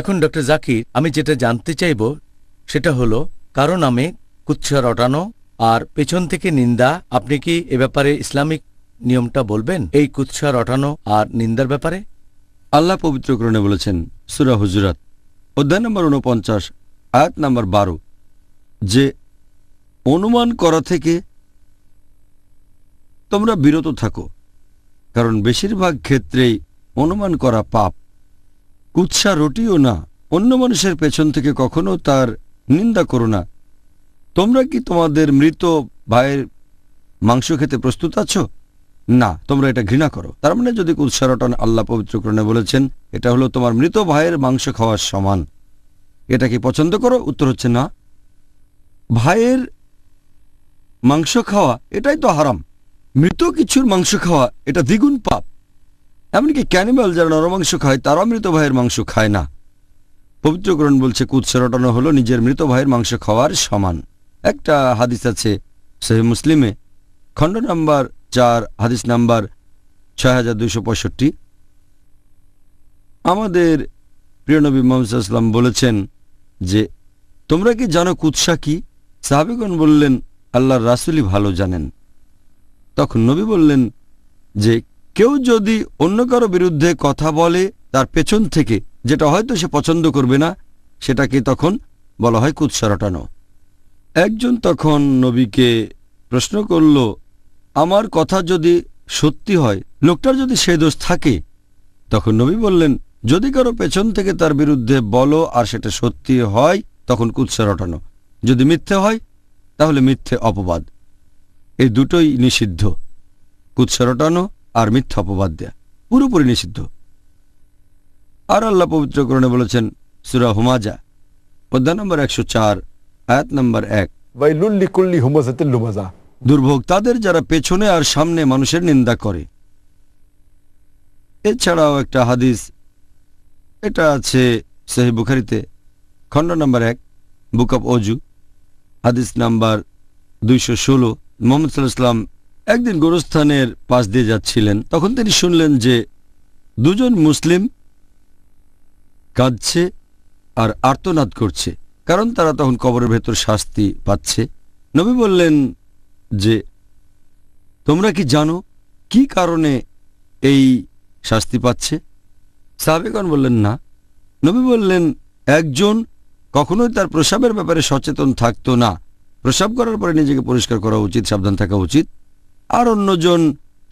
এখন ডক্টর জাকির, আমি যেটা জানতে চাইব সেটা হলো, কারও নামে কুৎসা রটানো আর পেছন থেকে নিন্দা, আপনি কি এ ব্যাপারে ইসলামিক নিয়মটা বলবেন? এই কুৎসা রটানো আর নিন্দার ব্যাপারে? আল্লাহ পবিত্র পবিত্রকরণে বলেছেন, সুরা হুজুরাত, অধ্যায় নম্বর উনপঞ্চাশ আয়াত নম্বর বারো, যে অনুমান করা থেকে তোমরা বিরত থাকো, কারণ বেশিরভাগ ক্ষেত্রেই অনুমান করা পাপ। কুৎসা রটিও না, অন্য মানুষের পেছন থেকে কখনো তার নিন্দা করো না। তোমরা কি তোমাদের মৃত ভাইয়ের মাংস খেতে প্রস্তুত আছো? না, তোমরা এটা ঘৃণা করো। তার মানে যদি কুৎসা রটন আল্লাহ পবিত্রকরণে বলেছেন, এটা হলো তোমার মৃত ভাইয়ের মাংস খাওয়ার সমান। এটা কি পছন্দ করো? উত্তর হচ্ছে না। ভাইয়ের মাংস খাওয়া, এটাই তো হারাম। মৃত কিছুর মাংস খাওয়া, এটা দ্বিগুণ পাপ। এমনকি ক্যানিমাল যারা নরমাংস খায় তারা মৃত ভাইয়ের মাংস খায় না। পবিত্রকরণ বলছে কুৎসরটানো হলো নিজের মৃত ভাইয়ের মাংস খাওয়ার সমান। একটা হাদিস আছে সহি মুসলিমে, খণ্ড নাম্বার চার, হাদিস নাম্বার ছয় হাজার দুইশো পঁয়ষট্টি। আমাদের প্রিয় নবী মোহাম্মদাম বলেছেন যে, তোমরা কি জানো কুৎসা কি? সাহাবিগণ বললেন, আল্লাহর রাসুলই ভালো জানেন। তখন নবী বললেন যে কেউ যদি অন্য কারও বিরুদ্ধে কথা বলে তার পেছন থেকে যেটা হয়তো সে পছন্দ করবে না সেটাকে তখন বলা হয় কুৎসা রটানো? একজন তখন নবীকে প্রশ্ন করল, আমার কথা যদি সত্যি হয়, লোকটার যদি সে দোষ থাকে? তখন নবী বললেন, যদি কারও পেছন থেকে তার বিরুদ্ধে বলো আর সেটা সত্যি হয়, তখন কুৎসা রটানো। যদি মিথ্যে হয়, তাহলে মিথ্যে অপবাদ। এই দুটোই নিষিদ্ধ। কুৎসা রটানো আর মিথ্যা অপবাদ দেয়া। পুরোপুরি নিষিদ্ধ। আর আল্লাহ পবিত্রকরণে বলেছেন সুরা হুমাজা অধ্যায় নম্বর একশো চার আয়াত নম্বর এক। দুর্ভোগ তাদের যারা পেছনে আর সামনে মানুষের নিন্দা করে। এছাড়াও একটা হাদিস এটা আছে সহি বুখারিতে খণ্ড নাম্বার এক বুক অব অজু হাদিস নাম্বার দুইশো ষোলো মোহাম্মদ সাল্লাহাম একদিন গোরস্থানের পাশ দিয়ে যাচ্ছিলেন, তখন তিনি শুনলেন যে দুজন মুসলিম কাঁদছে আর আর্তনাদ করছে, কারণ তারা তখন কবরের ভেতর শাস্তি পাচ্ছে। নবী বললেন যে, তোমরা কি জানো কি কারণে এই শাস্তি পাচ্ছে? সাহাবেগণ বললেন, না। নবী বললেন, একজন কখনোই তার প্রসাবের ব্যাপারে সচেতন থাকতো না। প্রসাব করার পরে নিজেকে পরিষ্কার করা উচিত, সাবধান থাকা উচিত। আর অন্যজন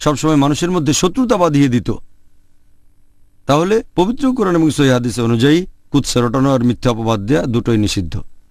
সবসময় মানুষের মধ্যে শত্রুতা বাঁধিয়ে দিত। তাহলে পবিত্র কোরআন এবং সহি অনুযায়ী কুৎসা রটানো আর মিথ্যা অপবাদ দেয়া দুটোই নিষিদ্ধ।